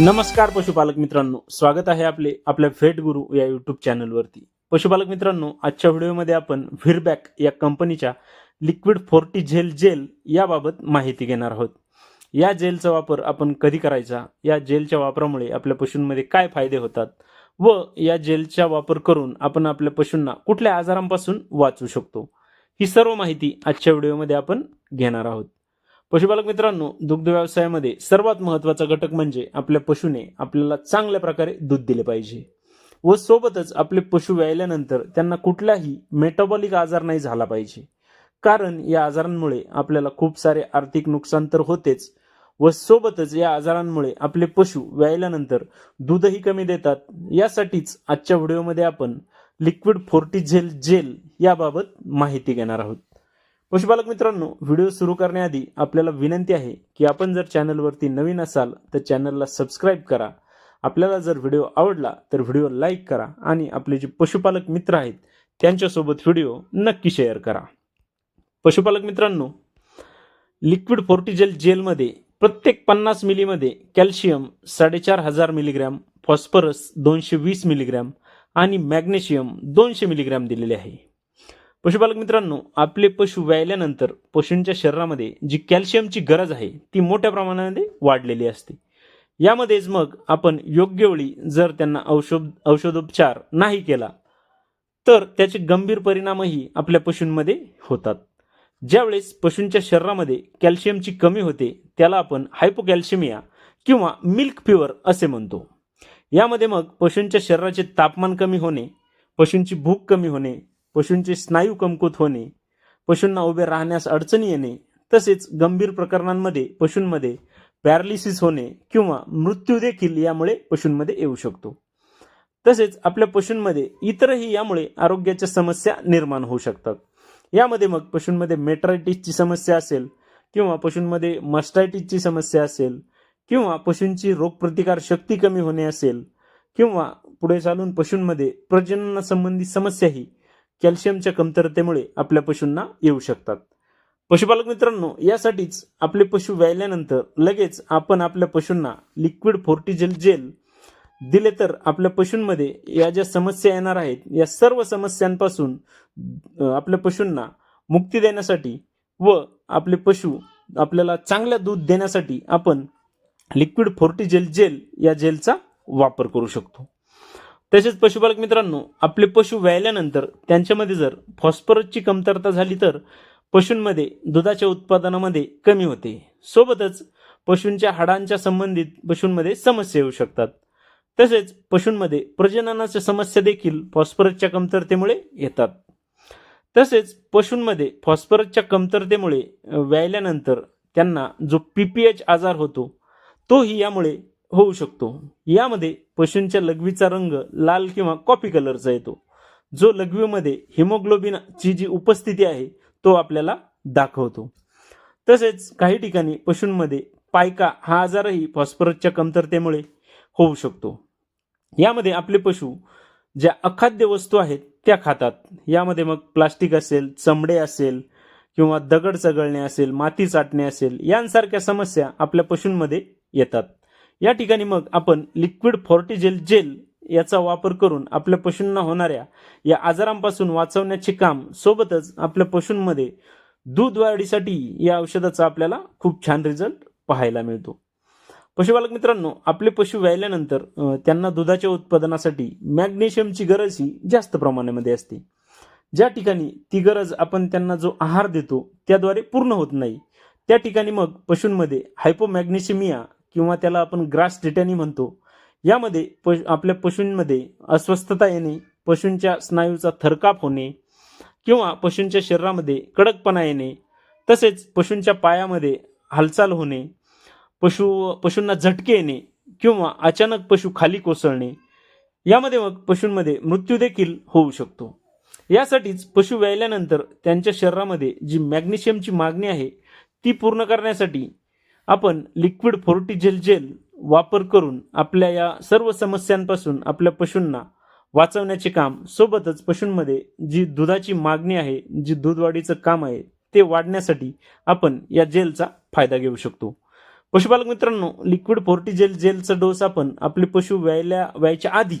नमस्कार पशुपालक मित्रांनो. स्वागत आहे आपले आपल्या फेट गुरु या युट्यूब चॅनलवरती पशुपालक मित्रांनो आजच्या व्हिडिओमध्ये आपण व्हिरबॅक या कंपनीच्या लिक्विड फोर्टी झेल जेल याबाबत माहिती घेणार आहोत. या जेलचा वापर आपण कधी करायचा? या जेलच्या वापरामुळे आपल्या पशूंमध्ये काय फायदे होतात? व या जेलचा वापर करून आपण आपल्या पशूंना कुठल्या आजारांपासून वाचू शकतो? ही सर्व माहिती आजच्या व्हिडिओमध्ये आपण घेणार आहोत. पशुपालक मित्रांनो दुग्ध व्यवसायामध्ये सर्वात महत्त्वाचा घटक म्हणजे आपल्या पशुने आपल्याला चांगल्या प्रकारे दूध दिले पाहिजे. व सोबतच आपले पशु व्यायल्यानंतर त्यांना कुठलाही मेटाबॉलिक आजार नाही झाला पाहिजे. कारण या आजारांमुळे आपल्याला खूप सारे आर्थिक नुकसान तर होतेच व सोबतच या आजारांमुळे आपले पशु व्यायल्यानंतर दूधही कमी देतात. यासाठीच आजच्या व्हिडिओमध्ये आपण लिक्विड फोर्टिझेल जेल याबाबत माहिती घेणार आहोत. पशुपालक मित्रांनो व्हिडिओ सुरू करण्याआधी आपल्याला विनंती आहे की आपण जर चॅनलवरती नवीन असाल तर चॅनलला सबस्क्राईब करा. आपल्याला जर व्हिडिओ आवडला तर व्हिडिओ लाईक करा आणि आपले जे पशुपालक मित्र आहेत त्यांच्यासोबत व्हिडिओ नक्की शेअर करा. पशुपालक मित्रांनो लिक्विड फोर्टिजेल जेलमध्ये प्रत्येक पन्नास मिलीमध्ये कॅल्शियम साडेचार हजार मिलीग्रॅम फॉस्फरस दोनशे वीस मिलीग्रॅम आणि मॅग्नेशियम दोनशे मिलीग्रॅम दिलेले आहे. पशुपालक मित्रांनो आपले पशु व्यायल्यानंतर पशूंच्या शरीरामध्ये जी कॅल्शियमची गरज आहे ती मोठ्या प्रमाणामध्ये वाढलेली असते. यामध्येच मग आपण योग्य वेळी जर त्यांना औषध औषधोपचार नाही केला तर त्याचे गंभीर परिणामही आपल्या पशूंमध्ये होतात. ज्यावेळेस पशूंच्या शरीरामध्ये कॅल्शियमची कमी होते त्याला आपण हायपोकॅल्शिमिया किंवा मिल्क फिवर असे म्हणतो. यामध्ये मग पशूंच्या शरीराचे तापमान कमी होणे पशूंची भूक कमी होणे पशूंचे स्नायू कमकुत होणे पशूंना उभे राहण्यास अडचणी येणे तसेच गंभीर प्रकरणांमध्ये पशूंमध्ये पॅरालिसिस होणे किंवा मृत्यू देखील यामुळे पशूंमध्ये येऊ शकतो. तसेच आपल्या पशूंमध्ये इतरही यामुळे आरोग्याच्या समस्या निर्माण होऊ शकतात. यामध्ये मग पशूंमध्ये मेट्रायटिसची समस्या असेल किंवा पशूंमध्ये मस्टायटिसची समस्या असेल किंवा पशूंची रोगप्रतिकार शक्ती कमी होणे असेल किंवा पुढे चालून पशूंमध्ये प्रजननासंबंधी समस्याही कॅल्शियमच्या कमतरतेमुळे आपल्या पशूंना येऊ शकतात. पशुपालक मित्रांनो यासाठीच आपले पशु व्यायल्यानंतर लगेच आपण आपल्या पशूंना लिक्विड फोर्टिजेल जेल दिले तर आपल्या पशूंमध्ये या ज्या समस्या येणार आहेत या सर्व समस्यांपासून आपल्या पशूंना मुक्ती देण्यासाठी व आपले पशु आपल्याला चांगल्या दूध देण्यासाठी आपण लिक्विड फोर्टिजेल जेल या जेलचा वापर करू शकतो. तसेच पशुपालक मित्रांनो आपले पशु व्यायल्यानंतर त्यांच्यामध्ये जर फॉस्फरसची कमतरता झाली तर पशूंमध्ये दुधाच्या उत्पादनामध्ये कमी होते. सोबतच पशूंच्या हाडांच्या संबंधित पशूंमध्ये समस्या येऊ शकतात. तसेच पशूंमध्ये प्रजननाच्या समस्या देखील फॉस्फरसच्या कमतरतेमुळे येतात. तसेच पशूंमध्ये फॉस्फरसच्या कमतरतेमुळे व्यायल्यानंतर त्यांना जो पी पी एच आजार होतो तोही यामुळे होऊ शकतो. यामध्ये पशूंच्या लघवीचा रंग लाल किंवा कॉफी कलरचा येतो. जो लघवीमध्ये हिमोग्लोबिनची जी उपस्थिती आहे तो आपल्याला दाखवतो. तसेच काही ठिकाणी पशूंमध्ये पायका हा आजारही फॉस्फरसच्या कमतरतेमुळे होऊ शकतो. यामध्ये आपले पशु ज्या अखाद्य वस्तू आहेत त्या खातात. यामध्ये मग प्लास्टिक असेल चमडे असेल किंवा दगड चगळणे असेल माती चाटणे असेल यांसारख्या समस्या आपल्या पशूंमध्ये येतात. या ठिकाणी मग आपण लिक्विड फॉर्टिजेल जेल याचा वापर करून आपल्या पशूंना होणाऱ्या या आजारांपासून वाचवण्याचे काम सोबतच आपल्या पशूंमध्ये दूध वाढीसाठी या औषधाचा आपल्याला खूप छान रिझल्ट पाहायला मिळतो. पशुपालक मित्रांनो आपले पशु व्यायल्यानंतर त्यांना दुधाच्या उत्पादनासाठी मॅग्नेशियमची गरज ही जास्त प्रमाणामध्ये असते. ज्या ठिकाणी ती गरज आपण त्यांना जो आहार देतो त्याद्वारे पूर्ण होत नाही त्या ठिकाणी मग पशूंमध्ये हायपोमॅग्नेशिमिया किंवा त्याला आपण ग्रास टिटॅनी म्हणतो. यामध्ये पश आपल्या पशूंमध्ये अस्वस्थता येणे पशूंच्या स्नायूचा थरकाप होणे किंवा पशूंच्या शरीरामध्ये कडकपणा येणे तसेच पशूंच्या पायामध्ये हालचाल होणे पशु पशूंना झटके येणे किंवा अचानक पशु खाली कोसळणे यामध्ये मग पशूंमध्ये मृत्यू देखील होऊ शकतो. यासाठीच पशु व्यायल्यानंतर त्यांच्या शरीरामध्ये जी मॅग्नेशियमची मागणी आहे ती पूर्ण करण्यासाठी आपण लिक्विड फोर्टी जेल वापर करून आपल्या या सर्व समस्यांपासून आपल्या पशूंना वाचवण्याचे काम सोबतच पशूंमध्ये जी दुधाची मागणी आहे जी दूधवाढीचं काम आहे ते वाढण्यासाठी आपण या जेलचा फायदा घेऊ शकतो. पशुपालक मित्रांनो लिक्विड फोर्टीजेल जेलचा डोस आपण आपले पशु व्यायल्या व्यायच्या आधी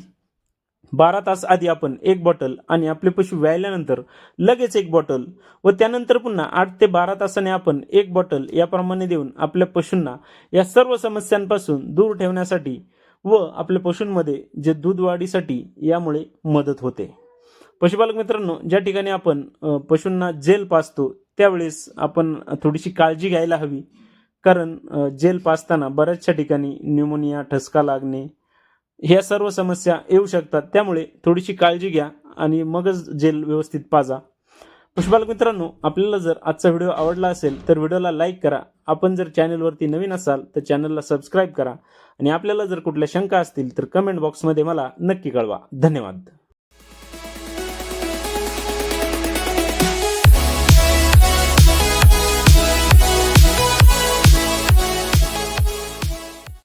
बारा तास आधी आपण एक बॉटल आणि आपले पशु व्यायल्यानंतर लगेच एक बॉटल व त्यानंतर पुन्हा आठ ते बारा तासाने आपण एक बॉटल याप्रमाणे देऊन आपल्या पशूंना या सर्व समस्यांपासून दूर ठेवण्यासाठी व आपल्या पशूंमध्ये जे दूध वाढीसाठी यामुळे मदत होते. पशुपालक मित्रांनो ज्या ठिकाणी आपण पशूंना जेल पाचतो त्यावेळेस आपण थोडीशी काळजी घ्यायला हवी. कारण जेल पाजताना बऱ्याचशा ठिकाणी न्यूमोनिया ठसका लागणे ह्या सर्व समस्या येऊ शकतात. त्यामुळे थोडीशी काळजी घ्या आणि मगच जेल व्यवस्थित पाजा. पुष्पालक मित्रांनो आपल्याला जर आजचा व्हिडिओ आवडला असेल तर व्हिडिओला लाईक करा. आपण जर चॅनलवरती नवीन असाल तर चॅनलला सबस्क्राईब करा. आणि आपल्याला जर कुठल्या शंका असतील तर कमेंट बॉक्समध्ये मला नक्की कळवा. धन्यवाद.